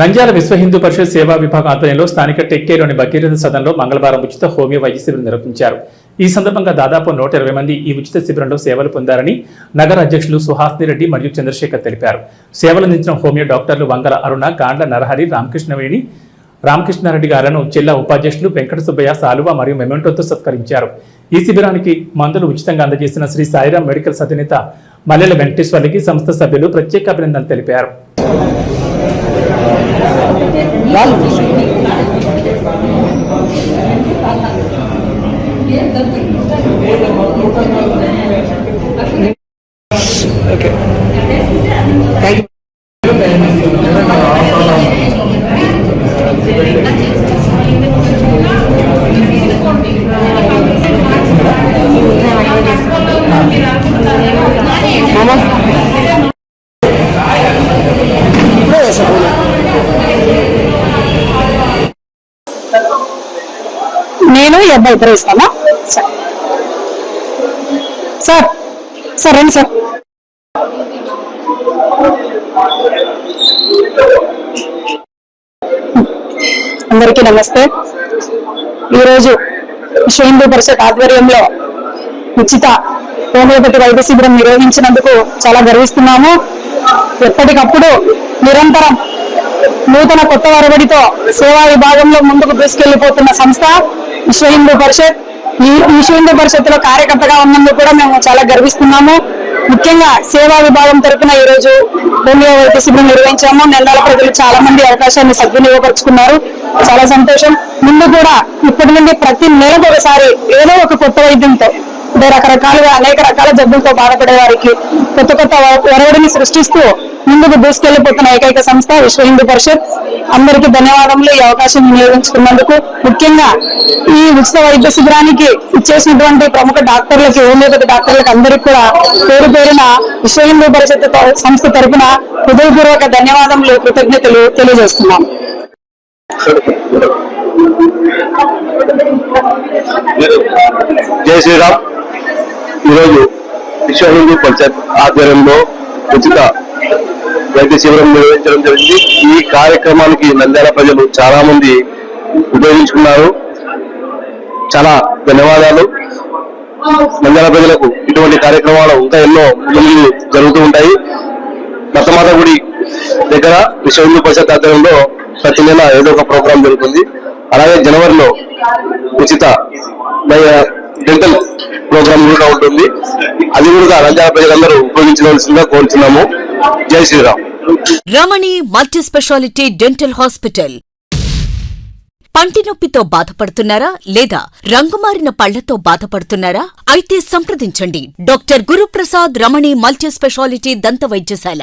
నంద్యాల విశ్వ హిందూ పరిషత్ సేవా విభాగం ఆధ్వర్యంలో స్థానిక టెక్కేలోని భగీరథ సదన్లో మంగళవారం ఉచిత హోమియో వైద్య శిబిరం నిర్వహించారు. ఈ సందర్భంగా దాదాపు నూట ఇరవై మంది ఈ ఉచిత శిబిరంలో సేవలు పొందారని నగర అధ్యక్షులు సుహాస్ని రెడ్డి మరియు చంద్రశేఖర్ తెలిపారు. సేవలు అందించిన హోమియో డాక్టర్లు వంగల అరుణ గాండ్ల నరహరి రామకృష్ణవేణి రామకృష్ణారెడ్డి గారులను జిల్లా ఉపాధ్యక్షులు వెంకట సుబ్బయ్య సాలువ మరియు మెమెంటోతో సత్కరించారు. ఈ శిబిరానికి మందులు ఉచితంగా అందజేసిన శ్రీ సాయిరాం మెడికల్స్ అధినేత మల్లెల వెంకటేశ్వర్లకి సంస్థ సభ్యులు ప్రత్యేక అభినందనలు తెలిపారు. Okay. Thank you. నేను ఈ అబ్బాయి ఇద్దరు ఇస్తామా? సార్. సార్ రండి సార్. అందరికీ నమస్తే. ఈరోజు విశ్వ హిందూ పరిషత్ ఆధ్వర్యంలో ఉచిత హోమియోపతి వైద్య శిబిరం నిర్వహించినందుకు చాలా గర్విస్తున్నాము. ఎప్పటికప్పుడు నిరంతరం నూతన కొత్త వరవడితో సేవా విభాగంలో ముందుకు దూసుకెళ్ళిపోతున్న సంస్థ విశ్వ హిందూ పరిషత్ ఈ విశ్వ హిందూ పరిషత్లో కార్యకర్తగా ఉన్నందుకు కూడా మేము చాలా గర్విస్తున్నాము. ముఖ్యంగా సేవా విభాగం తరపున ఈ రోజు హోమియో వైద్య శిబిరం నిర్వహించాము. నెలల ప్రజలు చాలా మంది అవకాశాన్ని సద్వినియోగపరుచుకున్నారు. చాలా సంతోషం. ముందు కూడా ఇప్పటి నుండి ప్రతి నెలకు ఒకసారి ఏదో ఒక కొత్త వైద్యంతో అంటే రకరకాలుగా అనేక రకాల జబ్బులతో బాధపడే వారికి కొత్త కొత్త ఒరవడిని సృష్టిస్తూ ముందుకు దూసుకెళ్ళిపోతున్న ఏకైక సంస్థ విశ్వ హిందూ పరిషత్. అందరికీ ధన్యవాదములు. ఈ అవకాశం వినియోగించుకున్నందుకు ముఖ్యంగా ఈ ఉచిత వైద్య శిబిరానికి ఇచ్చేసినటువంటి ప్రముఖ డాక్టర్లకి హోమియోపతి డాక్టర్లకు అందరికీ కూడా పేరు పేరున విశ్వ హిందూ పరిషత్ సంస్థ తరఫున హృదయపూర్వక ధన్యవాదములు కృతజ్ఞతలు తెలియజేస్తున్నాం జై శ్రీరామ్. ఈరోజు విశ్వ హిందూ పరిషత్ ఆధ్వర్యంలో ఉచిత వైద్య శిబిరం నిర్వహించడం జరిగింది. ఈ కార్యక్రమానికి నంద్యాల ప్రజలు చాలా మంది ఉపయోగించుకున్నారు. చాలా ధన్యవాదాలు. నంద్యాల ప్రజలకు ఇటువంటి కార్యక్రమాలు ఇంకా ఎన్నో ముందు జరుగుతూ ఉంటాయి. మతమాత గుడి దగ్గర విశ్వ హిందూ పరిషత్ ఆధ్వర్యంలో ప్రతి నెల ఏదో ఒక ప్రోగ్రాం జరుగుతుంది. అలాగే జనవరిలో ఉచిత డెంటల్ ప్రోగ్రామ్ కూడా ఉంటుంది. అది కూడా రంజాల ప్రజలందరూ ఉపయోగించవలసిందిగా కోరుతున్నాము Jai Shriram. Ramani multi speciality dental hospital. పంటి నొప్పితో బాధపడుతున్నారా లేదా రంగుమారిన పళ్ళతో బాధపడుతున్నారా? అయితే సంప్రదించండి. Doctor Guruprasad Ramani multi speciality దంత వైద్యశాల.